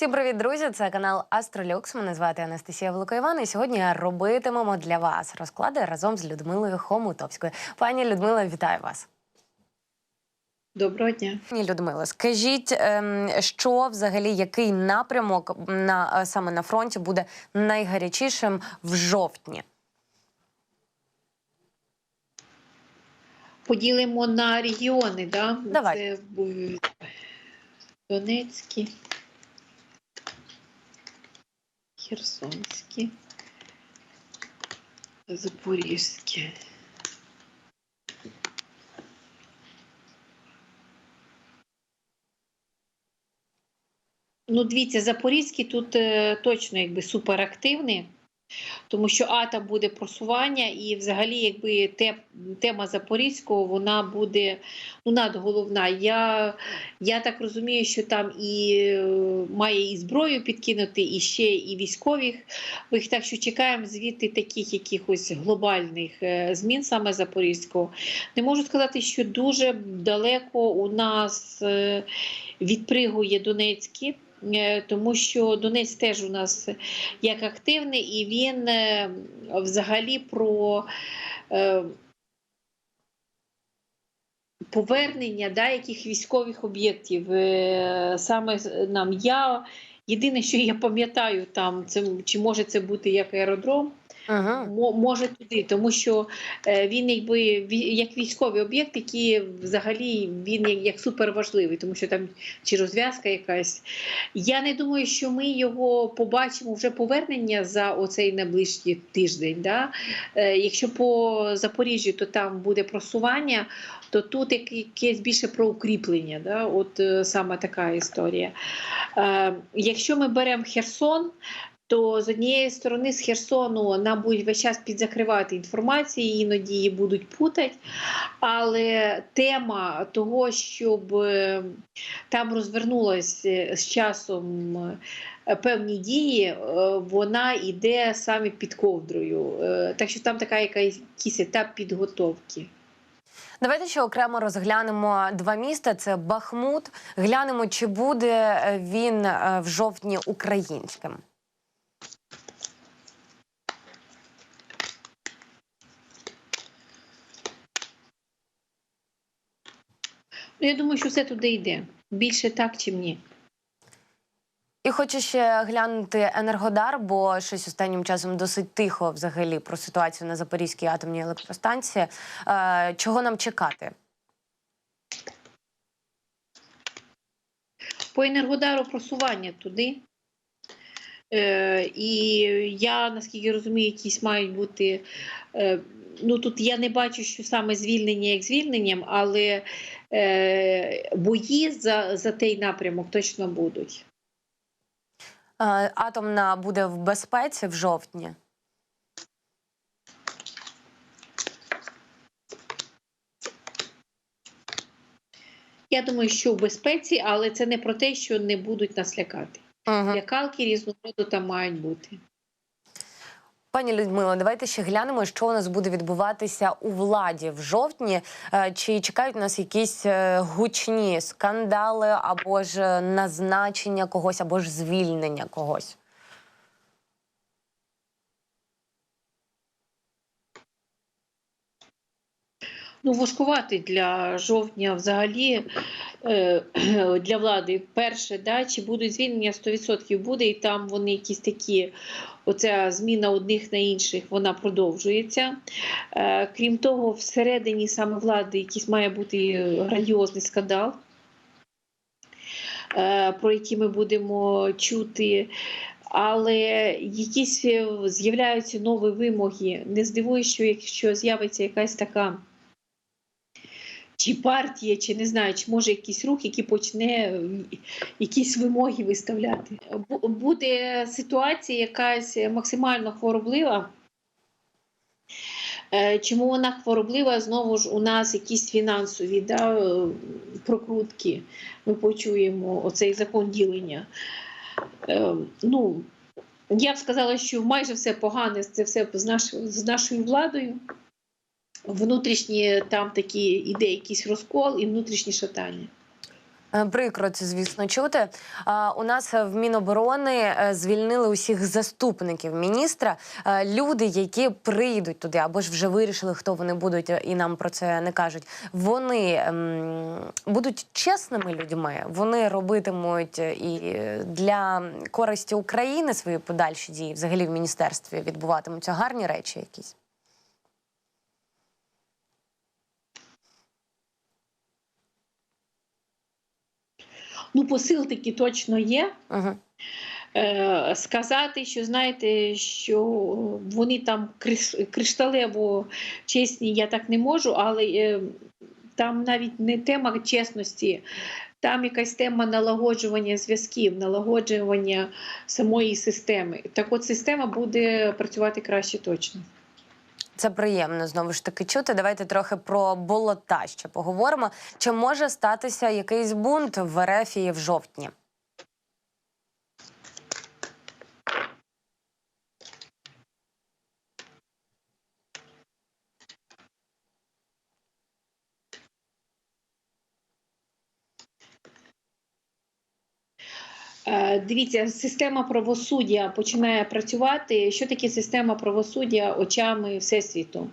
Всім привіт, друзі! Це канал Астролюкс. Мене звати Анастасія Великоїван. І сьогодні робитимемо для вас розклади разом з Людмилою Хомутовською. Пані Людмила, вітаю вас. Доброго дня. Пані Людмило, скажіть, ем, що взагалі який напрямок на е, саме на фронті буде найгарячішим в жовтні? Поділимо на регіони, да? Давай. Це Донецькі, Херсонські, Запорізькі. Ну, дивіться, Запорізький тут е, точно якби суперактивний, тому що АТА буде просування, і взагалі, якби те, тема Запорізького вона буде ну, надголовна. Я, я так розумію, що там і е, має і зброю підкинути, і ще і військових. Ми так що чекаємо звідти таких якихось глобальних е, змін саме Запорізького. Не можу сказати, що дуже далеко у нас е, відпригує Донецький. Е, Тому що Донець теж у нас як активний, і він е, взагалі про е, повернення да, яких військових об'єктів. Саме нам я єдине, що я пам'ятаю там, це чи може це бути як аеродром. Мо- Може туди, тому що е, він якби як військовий об'єкт, який взагалі він як, суперважливий, тому що там чи розв'язка якась. Я не думаю, що ми його побачимо вже повернення за оцей найближчий тиждень. Да? Е, якщо по Запоріжжю, то там буде просування, то тут якесь більше про укріплення. Да? От е, саме така історія. Якщо ми беремо Херсон, то з однієї сторони з Херсону нам весь час підзакривати інформацію, іноді її будуть путати. Але тема того, щоб е, там розвернулась е, з часом е, певні дії, е, вона йде саме під ковдрою. Так що там така якась етап підготовки. Давайте ще окремо розглянемо два міста: це Бахмут. Глянемо, чи буде він в жовтні українським. Ну, я думаю, що все туди йде. Більше так, чим ні. І хочу ще глянути Енергодар, бо щось останнім часом досить тихо взагалі про ситуацію на Запорізькій атомній електростанції. Е, чого нам чекати? по енергодару просування туди. Е, і я, наскільки розумію, якісь мають бути. Е, ну тут я не бачу, що саме звільнення як звільненням, але е, бої за, за той напрямок точно будуть. Е, атомна буде в безпеці в жовтні. Я думаю, що в безпеці, але це не про те, що не будуть нас лякати. Угу. Лякалки різного роду там мають бути. Пані Людмило, давайте ще глянемо, що у нас буде відбуватися у владі в жовтні. Е, Чи чекають нас якісь е, гучні скандали або ж назначення когось, або ж звільнення когось? Ну, важкувати для жовтня взагалі е, для влади. Перше, да, чи будуть звільнення 100% буде, і там вони якісь такі, оця зміна одних на інших, вона продовжується. Е, крім того, всередині саме влади якийсь має бути грандіозний скандал. е, Про який ми будемо чути, але якісь з'являються нові вимоги. Не здивуюсь, що якщо з'явиться якась така чи партія, чи не знаю, чи може якийсь рух, який почне якісь вимоги виставляти. Буде ситуація якась максимально хвороблива. Е, Чому вона хвороблива? Знову ж у нас якісь фінансові да, е, прокрутки. Ми почуємо оцей закон ділення. Е, Ну, я б сказала, що майже все погане це все з нашою владою внутрішні там такі іде якийсь розкол і внутрішні шатання. Е, Прикро це, звісно, чути. У нас в Міноборони е, звільнили усіх заступників міністра. Е, Люди, які прийдуть туди, або ж вже вирішили, хто вони будуть, е, і нам про це не кажуть. Вони ем, будуть чесними людьми. Вони робитимуть е, і для користі України свої подальші дії, взагалі в міністерстві відбуватимуться гарні речі якісь. Ну, посил таки точно є. Угу. Е, сказати, що знаєте, що вони там кришталево чесні, я так не можу, але е, там навіть не тема чесності, там якась тема налагоджування зв'язків, налагоджування самої системи. Так от система буде працювати краще точно. Це приємно знову ж таки чути. Давайте трохи про болота ще поговоримо. Чи може статися якийсь бунт в Ерефії в жовтні? Дивіться, система правосуддя починає працювати. Що таке система правосуддя очами Всесвіту?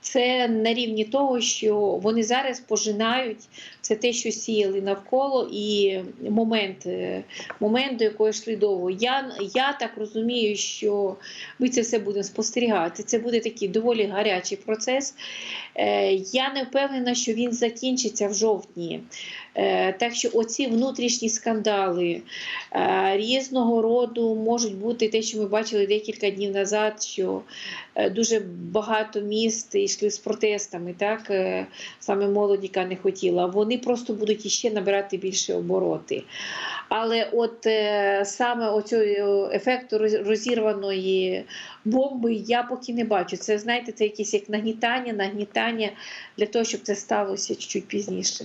Це на рівні того, що вони зараз пожинають все те, що сіяли навколо, і момент, е, момент до якого йшли довго. Я, я так розумію, що ми це все будемо спостерігати. Це буде такий доволі гарячий процес. Е, Я не впевнена, що він закінчиться в жовтні. Е, Так що оці внутрішні скандали е, різного роду можуть бути те, що ми бачили декілька днів назад, що е, дуже багато міст йшли з протестами, так саме молодь, яка не хотіла. Вони просто будуть іще набирати більше обороти. Але от саме оцього ефекту розірваної бомби я поки не бачу. Це знаєте, це якесь як нагнітання, нагнітання для того, щоб це сталося чуть пізніше.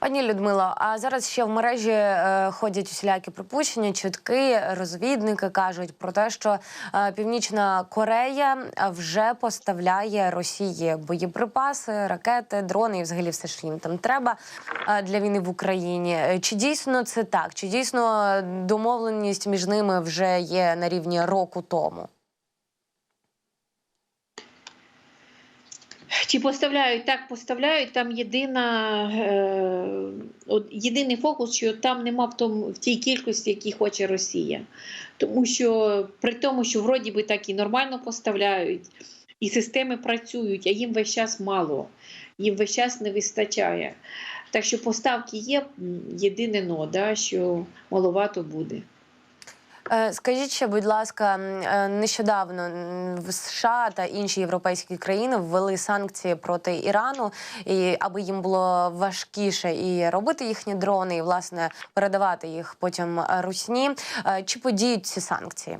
Пані Людмило, а зараз ще в мережі е, ходять усілякі припущення, чутки, розвідники кажуть про те, що е, Північна Корея е, вже поставляє Росії боєприпаси, ракети, дрони і взагалі все, що їм там треба е, для війни в Україні. Е, Чи дійсно це так? Чи дійсно домовленість між ними вже є на рівні року тому? Чи поставляють так, поставляють. Там єдина е, єдиний фокус, що там нема в тому в тій кількості, які хоче Росія. Тому що при тому, що вроді би так і нормально поставляють, і системи працюють, а їм весь час мало, їм весь час не вистачає. Так що поставки є єдине но, да, що маловато буде. Е, Скажіть ще, будь ласка, е, нещодавно в США та інші європейські країни ввели санкції проти Ірану, і аби їм було важкіше і робити їхні дрони, і власне передавати їх потім е, русні. Чи подіють ці санкції?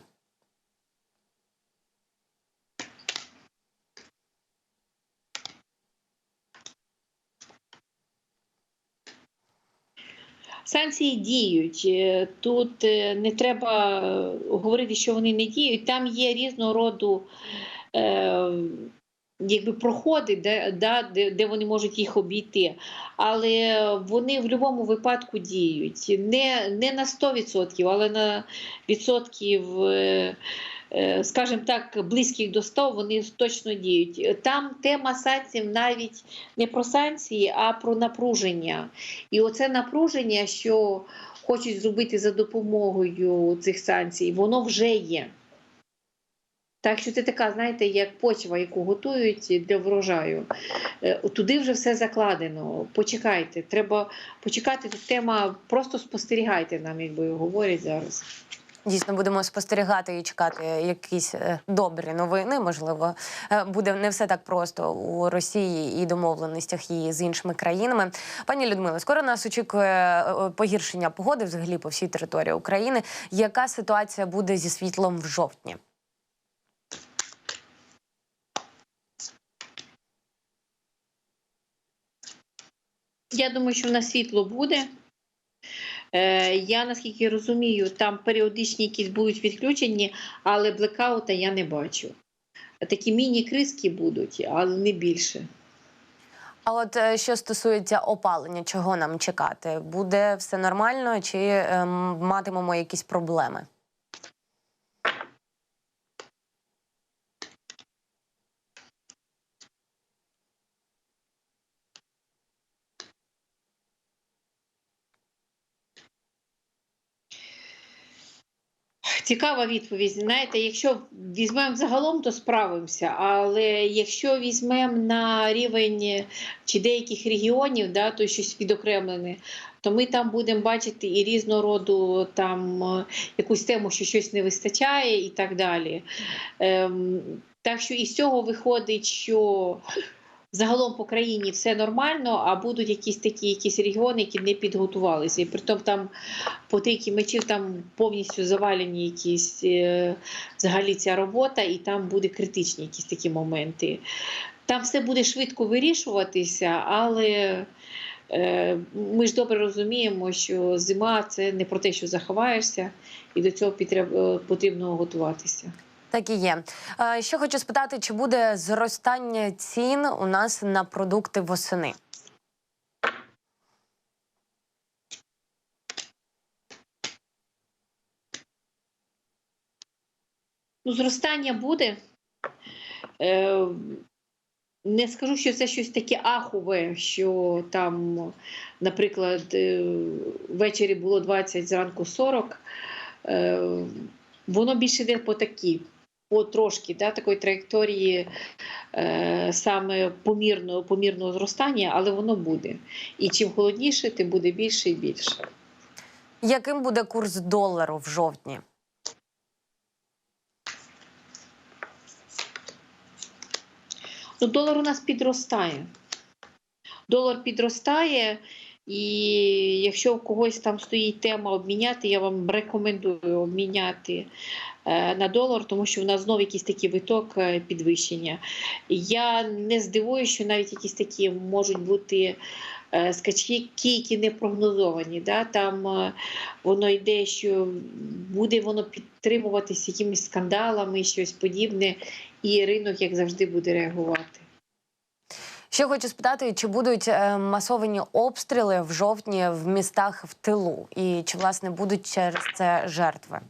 Санкції діють. Е, Тут е, не треба е, говорити, що вони не діють. Там є різного роду якби проходи, де, да, де, де вони можуть їх обійти. Але вони в будь-якому випадку діють. Не, не на 100%, але на відсотків. Е, Скажімо так, близьких до 100 вони точно діють. Там тема санкцій навіть не про санкції, а про напруження. І оце напруження, що хочуть зробити за допомогою цих санкцій, воно вже є. Так що це така, знаєте, як почва, яку готують для врожаю. Е, Туди вже все закладено. Почекайте, треба почекати. Тут тема просто спостерігайте нам, якби говорять зараз. Дійсно, будемо спостерігати і чекати якісь е, добрі новини. Можливо, е, буде не все так просто у Росії і домовленостях її з іншими країнами. Пані Людмило, скоро нас очікує е, погіршення погоди взагалі по всій території України. Яка ситуація буде зі світлом в жовтні? Я думаю, що в нас світло буде. Е, Я наскільки розумію, там періодичні якісь будуть відключені, але блекаута я не бачу. Такі міні-криски будуть, але не більше. А от е, що стосується опалення, чого нам чекати? Буде все нормально чи ем, матимемо якісь проблеми? Цікава відповідь. Знаєте, якщо візьмемо загалом, то справимося. Але якщо візьмемо на рівень чи деяких регіонів, да, то щось відокремлене, то ми там будемо бачити і різного роду там е, якусь тему, що щось не вистачає, і так далі. Ем, так що із цього виходить, що загалом по країні все нормально, а будуть якісь такі якісь регіони, які не підготувалися. І притом там по тільки мечів там повністю завалені якісь е, взагалі ця робота, і там буде критичні якісь такі моменти. Там все буде швидко вирішуватися, але е, ми ж добре розуміємо, що зима це не про те, що заховаєшся, і до цього е, потрібно готуватися. Так і є. Е, Ще хочу спитати, чи буде зростання цін у нас на продукти восени? Ну, зростання буде. Е, не скажу, що це щось таке ахове, що там, наприклад, е, ввечері було 20, зранку 40. Е, воно більше йде по такій, по трошки да, такої траєкторії е, саме помірного, помірного зростання, але воно буде. І чим холодніше, тим буде більше і більше. Яким буде курс долару в жовтні? Ну, долар у нас підростає. Долар підростає, і якщо у когось там стоїть тема обміняти, я вам рекомендую обміняти на долар, тому що в нас знову якийсь такий виток е, підвищення. Я не здивуюся, що навіть якісь такі можуть бути е, скачки, які не прогнозовані. Да? Там е, воно йде, що буде воно підтримуватися якимись скандалами, щось подібне, і ринок, як завжди, буде реагувати. Ще хочу спитати, чи будуть е, масовані обстріли в жовтні в містах в тилу, і чи власне будуть через це жертви?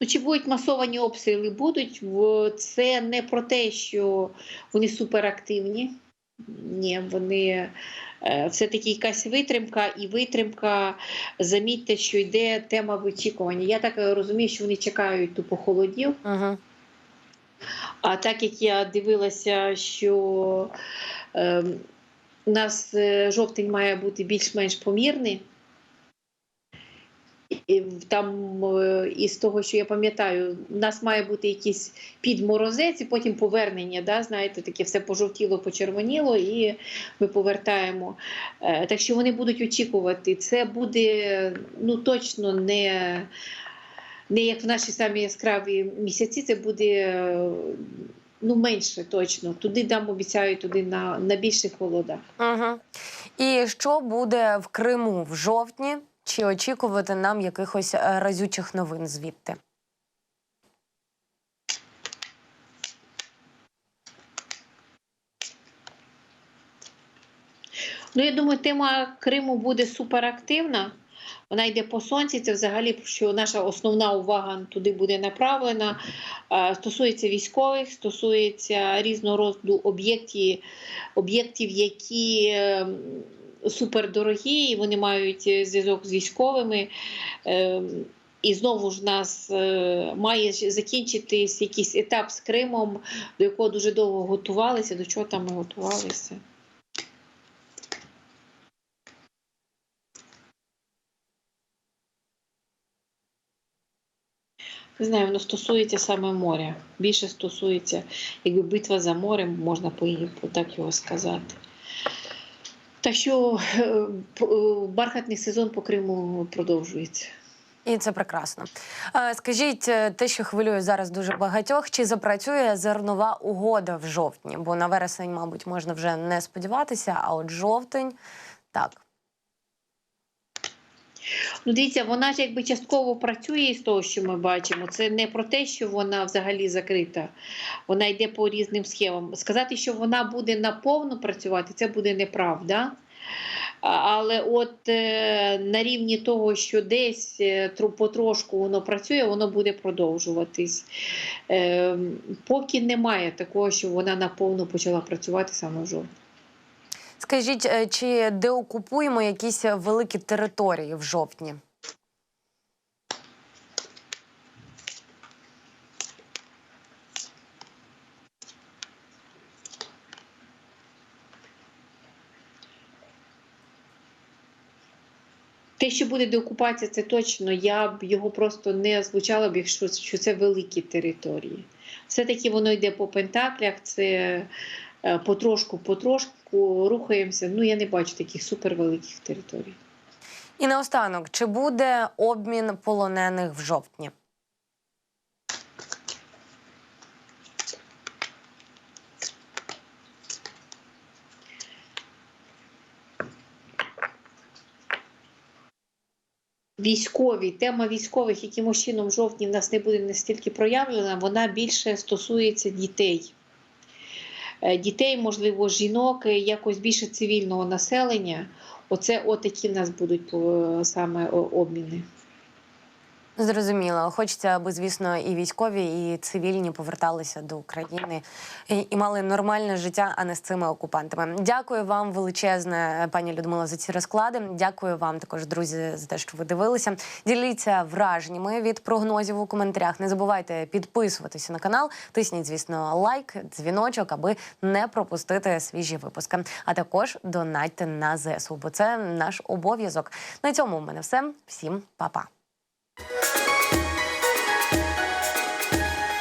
Ну, чи будуть масовані обстріли? Будуть. Це не про те, що вони суперактивні. Ні, вони все-таки якась витримка, і витримка, замітьте, що йде тема вичікування. Я так е, розумію, що вони чекають тупо холодів. Угу. А так як я дивилася, що е, у нас е, жовтень має бути більш-менш помірний. Там е, із того, що я пам'ятаю, у нас має бути якийсь підморозець і потім повернення. Да? Знаєте, таке все пожовтіло, почервоніло, і ми повертаємо. Е, Так що вони будуть очікувати. Це буде ну точно не, не як в наші самі яскраві місяці, це буде е, ну, менше точно. Туди нам обіцяють туди на, на більших холодах. Угу. І що буде в Криму в жовтні? Чи очікувати нам якихось е, разючих новин звідти? Ну, я думаю, тема Криму буде суперактивна. Вона йде по сонці. Це взагалі що наша основна увага туди буде направлена. Е, Стосується військових, стосується різного роду об'єктів, об'єктів, які е, супердорогі, і вони мають е, зв'язок з військовими. Е, І знову ж нас е, має закінчитись якийсь етап з Кримом, до якого дуже довго готувалися. До чого там ми готувалися? Не знаю, воно стосується саме моря. Більше стосується, якби битва за морем, можна так його сказати. Так що е, е, бархатний сезон по Криму продовжується. І це прекрасно. Е, Скажіть, те, що хвилює зараз дуже багатьох, чи запрацює зернова угода в жовтні? Бо на вересень, мабуть, можна вже не сподіватися, а от жовтень так. Ну, дивіться, вона ж якби частково працює з того, що ми бачимо. Це не про те, що вона взагалі закрита. Вона йде по різним схемам. Сказати, що вона буде наповну працювати, це буде неправда. Але от е, на рівні того, що десь е, потрошку воно працює, воно буде продовжуватись. Е, поки немає такого, що вона наповну почала працювати саме в жовтні. Скажіть, е, чи деокупуємо якісь великі території в жовтні? Те, що буде деокупація, це точно. Я б його просто не озвучала б, якщо що це великі території. Все-таки воно йде по пентаклях, це е, потрошку-потрошку рухаємося. Ну, я не бачу таких супервеликих територій. І наостанок, чи буде обмін полонених в жовтні? Військові, тема військових, якимось чином в жовтні в нас не буде настільки проявлена, вона більше стосується дітей. Е, Дітей, можливо, жінок, е, якось більше цивільного населення. Оце отакі в нас будуть е, саме обміни. Зрозуміло. Хочеться, аби, звісно, і військові, і цивільні поверталися до України і, і мали нормальне життя, а не з цими окупантами. Дякую вам величезне, пані Людмила, за ці розклади. Дякую вам також, друзі, за те, що ви дивилися. Діліться враженнями від прогнозів у коментарях. Не забувайте підписуватися на канал. Тисніть, звісно, лайк, дзвіночок, аби не пропустити свіжі випуски. А також донатьте на ЗСУ, бо це наш обов'язок. На цьому в мене все. Всім па-па. Thank you.